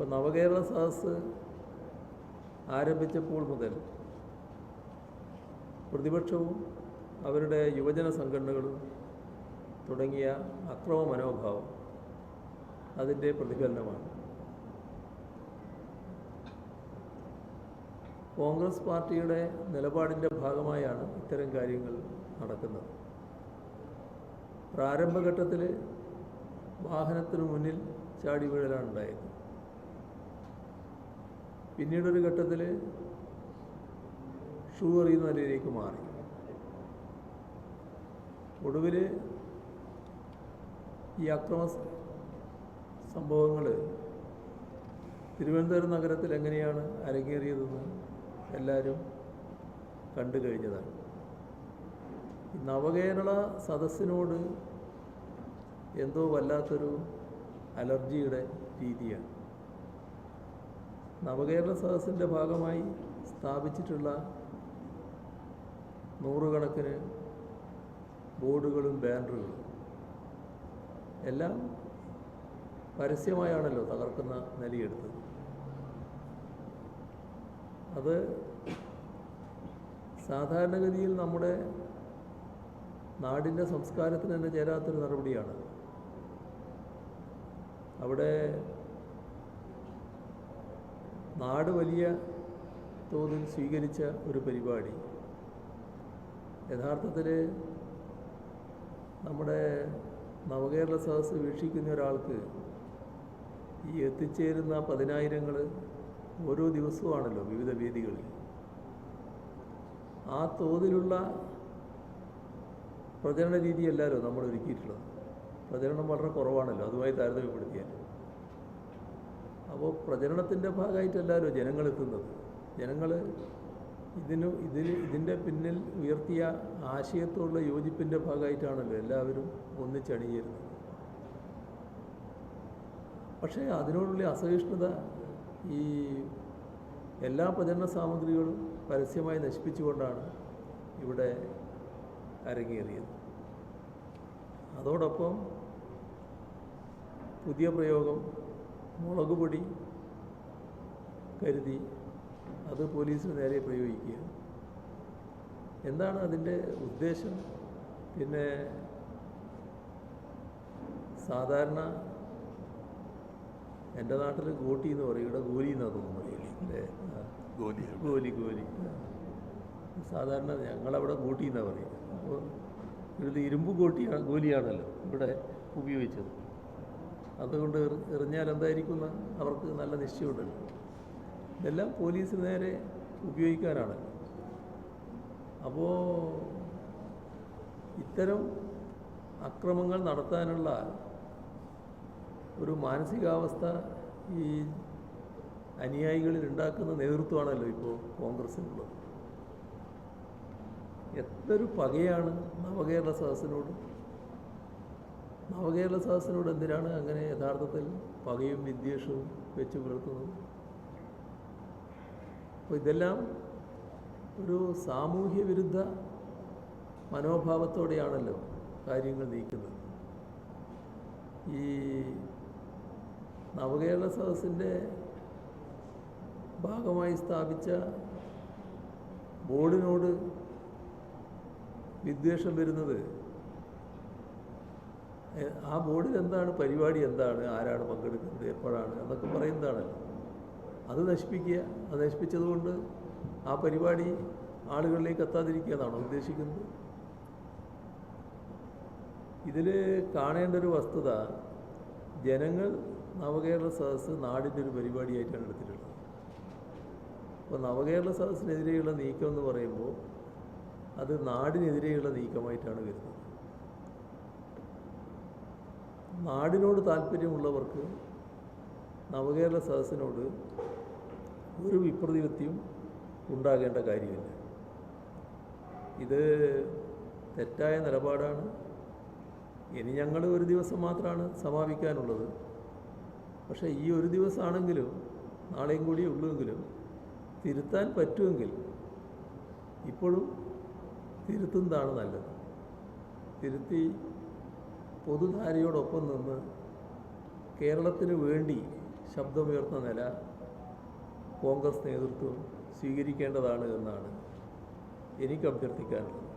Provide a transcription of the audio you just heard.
ഇപ്പോൾ നവകേരള സദസ് ആരംഭിച്ചപ്പോൾ മുതൽ പ്രതിപക്ഷവും അവരുടെ യുവജന സംഘടനകളും തുടങ്ങിയ അക്രമ മനോഭാവം അതിന്റെ പ്രതിഫലനമാണ്. കോൺഗ്രസ് പാർട്ടിയുടെ നിലപാടിന്റെ ഭാഗമായാണ് ഇത്തരം കാര്യങ്ങൾ നടക്കുന്നത്. പ്രാരംഭഘട്ടത്തിൽ വാഹനത്തിനു മുന്നിൽ ചാടി വീഴലാണ് ഉണ്ടായത്. പിന്നീടൊരു ഘട്ടത്തിൽ ഷൂ എറിയുന്ന നിലയിലേക്ക് മാറി. ഒടുവിൽ ഈ അക്രമ സംഭവങ്ങൾ തിരുവനന്തപുരം നഗരത്തിൽ എങ്ങനെയാണ് അരങ്ങേറിയതെന്ന് എല്ലാവരും കണ്ടു കഴിഞ്ഞതാണ്. നവകേരള സദസ്സിനോട് എന്തോ വല്ലാത്തൊരു അലർജിയുടെ രീതിയാണ്. നവകേരള സദസ്സിന്റെ ഭാഗമായി സ്ഥാപിച്ചിട്ടുള്ള നൂറുകണക്കിന് ബോർഡുകളും ബാനറുകളും എല്ലാം പരസ്യമായാണല്ലോ തകർക്കുന്ന നിലയെടുത്തത്. അത് സാധാരണഗതിയിൽ നമ്മുടെ നാടിന്റെ സംസ്കാരത്തിന് തന്നെ ചേരാത്തൊരു നടപടിയാണ്. അവിടെ നാട് വലിയ തോതിൽ സ്വീകരിച്ച ഒരു പരിപാടി. യഥാർത്ഥത്തിൽ നമ്മുടെ നവകേരള സദസ് വീക്ഷിക്കുന്ന ഒരാൾക്ക് ഈ എത്തിച്ചേരുന്ന പതിനായിരങ്ങൾ ഓരോ ദിവസവുമാണല്ലോ വിവിധ വേദികളിൽ. ആ തോതിലുള്ള പ്രചരണ രീതിയല്ലല്ലോ നമ്മൾ ഒരുക്കിയിട്ടുള്ളത് പ്രചരണം വളരെ കുറവാണല്ലോ അതുമായി താരതമ്യപ്പെടുത്തിയാൽ അപ്പോൾ പ്രചരണത്തിന്റെ ഭാഗമായിട്ടല്ലല്ലോ ജനങ്ങളെത്തുന്നത്? ജനങ്ങൾ ഇതിന് ഇതിന് ഇതിന്റെ പിന്നിൽ ഉയർത്തിയ ആശയത്തോടുള്ള യോജിപ്പിന്റെ ഭാഗമായിട്ടാണല്ലോ എല്ലാവരും ഒന്നിച്ചണിയേരുന്നത് പക്ഷേ അതിനോടുള്ള അസഹിഷ്ണുത ഈ എല്ലാ പ്രചരണ സാമഗ്രികളും പരസ്യമായി നശിപ്പിച്ചുകൊണ്ടാണ് ഇവിടെ അരങ്ങേറിയത്. അതോടൊപ്പം പുതിയ പ്രയോഗം മുളക് പൊടി കരുതി അത് പോലീസിന് നേരെ പ്രയോഗിക്കുക. എന്താണ് അതിന്റെ ഉദ്ദേശം? പിന്നെ സാധാരണ എന്റെ നാട്ടിൽ ഗോട്ടി എന്ന് പറയും. ഇവിടെ ഗോലി എന്നാണ് തോന്നുന്നു പറയില്ലേ ഗോലി. ഗോലി. ഗോലി സാധാരണ ഞങ്ങളവിടെ ഗോട്ടി എന്നാണ് പറയുക. അപ്പോൾ ഇവിടുത്തെ ഇരുമ്പ് ഗോട്ടിയാണ് ഗോലിയാണല്ലോ ഇവിടെ ഉപയോഗിച്ചത്. അതുകൊണ്ട് എറി- എറിഞ്ഞാൽ എന്തായിരിക്കും അവർക്ക് നല്ല നിശ്ചയമുണ്ടല്ലോ. ഇതെല്ലാം പോലീസിന് നേരെ ഉപയോഗിക്കാനാണ്. അപ്പോൾ ഇത്തരം അക്രമങ്ങൾ നടത്താനുള്ള ഒരു മാനസികാവസ്ഥ ഈ അനുയായികളിൽ ഉണ്ടാക്കുന്ന നേതൃത്വമാണല്ലോ ഇപ്പോൾ കോൺഗ്രസ്സിനുള്ളത്. എത്ര പകയാണ് നവകേരള സദസ്സിനോട് നവകേരള സദസ്സിനോട് എന്തിനാണ് അങ്ങനെ യഥാർത്ഥത്തിൽ പകയും വിദ്വേഷവും വെച്ച് പുലർത്തുന്നത്? അപ്പോൾ ഇതെല്ലാം ഒരു സാമൂഹ്യ വിരുദ്ധ മനോഭാവത്തോടെയാണല്ലോ കാര്യങ്ങൾ നീക്കുന്നത്. ഈ നവകേരള സദസ്സിന്റെ ഭാഗമായി സ്ഥാപിച്ച ബോർഡിനോട് വിദ്വേഷം വരുന്നത് ആ ബോർഡിൽ എന്താണ് പരിപാടി എന്താണ് ആരാണ് പങ്കെടുക്കുന്നത് എപ്പോഴാണ് എന്നൊക്കെ പറയുന്നതാണല്ലോ. അത് നശിപ്പിക്കുക അത് നശിപ്പിച്ചതുകൊണ്ട് ആ പരിപാടി ആളുകളിലേക്ക് എത്താതിരിക്കുക ഉദ്ദേശിക്കുന്നത്? ഇതിൽ കാണേണ്ട ഒരു വസ്തുത ജനങ്ങൾ നവകേരള സദസ്സ് നാടിന്റെ ഒരു പരിപാടിയായിട്ടാണ് എടുത്തിട്ടുള്ളത്. അപ്പോൾ നവകേരള സദസ്സിനെതിരെയുള്ള നീക്കം എന്ന് പറയുമ്പോൾ അത് നാടിനെതിരെയുള്ള നീക്കമായിട്ടാണ് വരുന്നത്. നാടിനോട് താല്പര്യമുള്ളവർക്ക് നവകേരള സദസ്സിനോട് ഒരു വിപ്രതിപത്തിയും ഉണ്ടാകേണ്ട കാര്യമില്ല. ഇത് തെറ്റായ നിലപാടാണ്. ഇനി ഞങ്ങൾ ഒരു ദിവസം മാത്രമാണ് സമാപിക്കാനുള്ളത്. പക്ഷേ ഈ ഒരു ദിവസമാണെങ്കിലും നാളെയും കൂടി ഉള്ളുവെങ്കിലും തിരുത്താൻ പറ്റുമെങ്കിൽ ഇപ്പോഴും തിരുത്തുന്നതാണ് നല്ലത്. തിരുത്തി പൊതുധാരയോടൊപ്പം നിന്ന് കേരളത്തിന് വേണ്ടി ശബ്ദമുയർത്തുന്ന നില കോൺഗ്രസ് നേതൃത്വം സ്വീകരിക്കേണ്ടതാണ് എന്നാണ് എനിക്ക് അഭ്യർത്ഥിക്കാനുള്ളത്.